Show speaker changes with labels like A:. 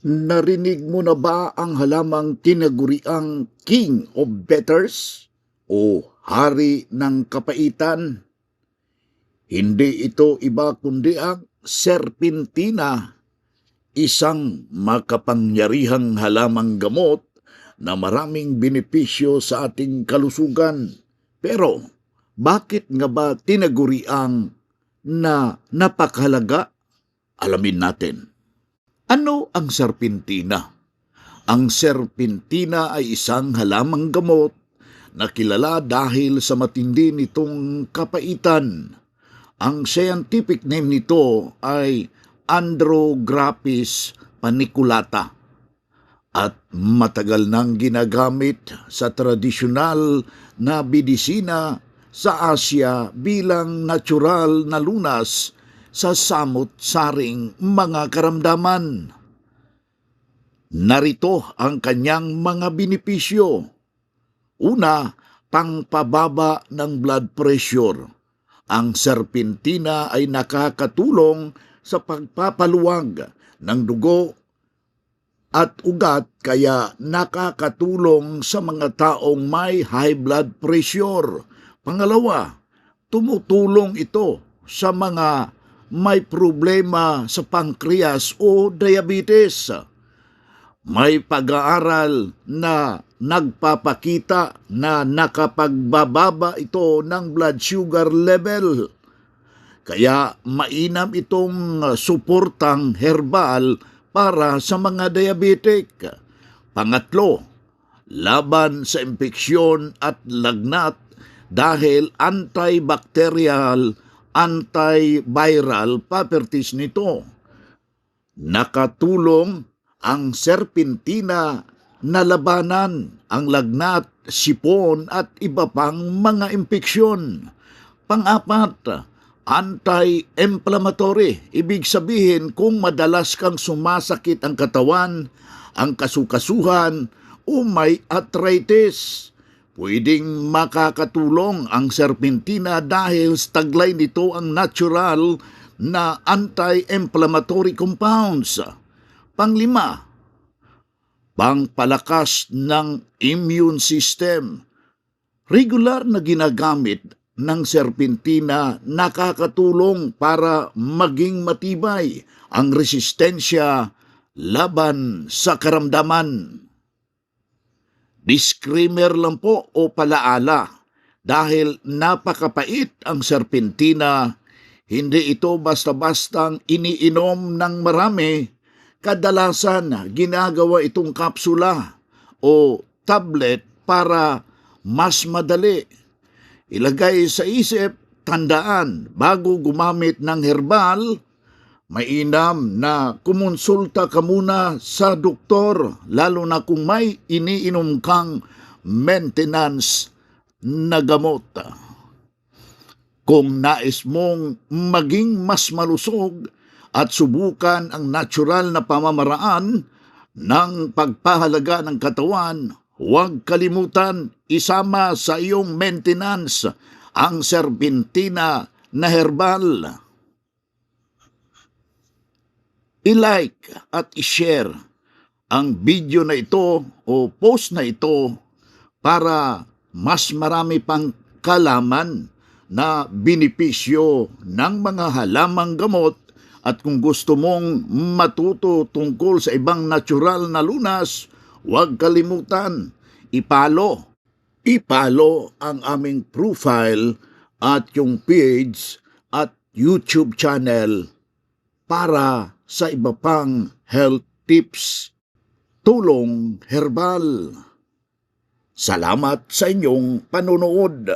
A: Narinig mo na ba ang halamang tinaguriang King of Betters o Hari ng Kapaitan? Hindi ito iba kundi ang serpentina, isang makapangyarihang halamang gamot na maraming benepisyo sa ating kalusugan. Pero bakit nga ba tinaguriang na napakahalaga? Alamin natin. Ano ang serpentina? Ang serpentina ay isang halamang gamot na kilala dahil sa matindi nitong kapaitan. Ang scientific name nito ay Andrographis paniculata at matagal nang ginagamit sa tradisyonal na bidisina sa Asya bilang natural na lunas sa samot-saring mga karamdaman. Narito ang kanyang mga benepisyo. Una, pangpababa ng blood pressure. Ang serpentina ay nakakatulong sa pagpapaluwag ng dugo at ugat kaya nakakatulong sa mga taong may high blood pressure. Pangalawa, tumutulong ito sa mga may problema sa pankreas o diabetes. May pag-aaral na nagpapakita na nakapagbababa ito ng blood sugar level. Kaya mainam itong suportang herbal para sa mga diabetic. Pangatlo, laban sa impeksyon at lagnat dahil antibacterial antiviral properties nito. Nakatulong ang serpentina na labanan ang lagnat, sipon at iba pang mga impeksyon. Pang-apat, anti-inflammatory. Ibig sabihin kung madalas kang sumasakit ang katawan, ang kasukasuhan o may arthritis pwedeng makakatulong ang serpentina dahil staglay nito ang natural na anti-inflammatory compounds. Panglima, pangpalakas ng immune system. Regular na ginagamit ng serpentina nakakatulong para maging matibay ang resistensya laban sa karamdaman. Disclaimer lang po o palaala dahil napakapait ang serpentina, hindi ito basta-bastang iniinom ng marami, kadalasan ginagawa itong kapsula o tablet para mas madali. Ilagay sa isip, tandaan, bago gumamit ng herbal, Mainam na kumonsulta ka muna sa doktor, lalo na kung may iniinom kang maintenance na gamot. Kung nais mong maging mas malusog at subukan ang natural na pamamaraan ng pagpahalaga ng katawan, huwag kalimutan isama sa iyong maintenance ang serpentina na herbal i-like at i-share ang video na ito o post na ito para mas marami pang kalaman na binipisyo ng mga halamang gamot at kung gusto mong matuto tungkol sa ibang natural na lunas, huwag kalimutan, ipalo. Ipalo ang aming profile at yung page at YouTube channel para sa iba pang health tips, tulong herbal. Salamat sa inyong panonood.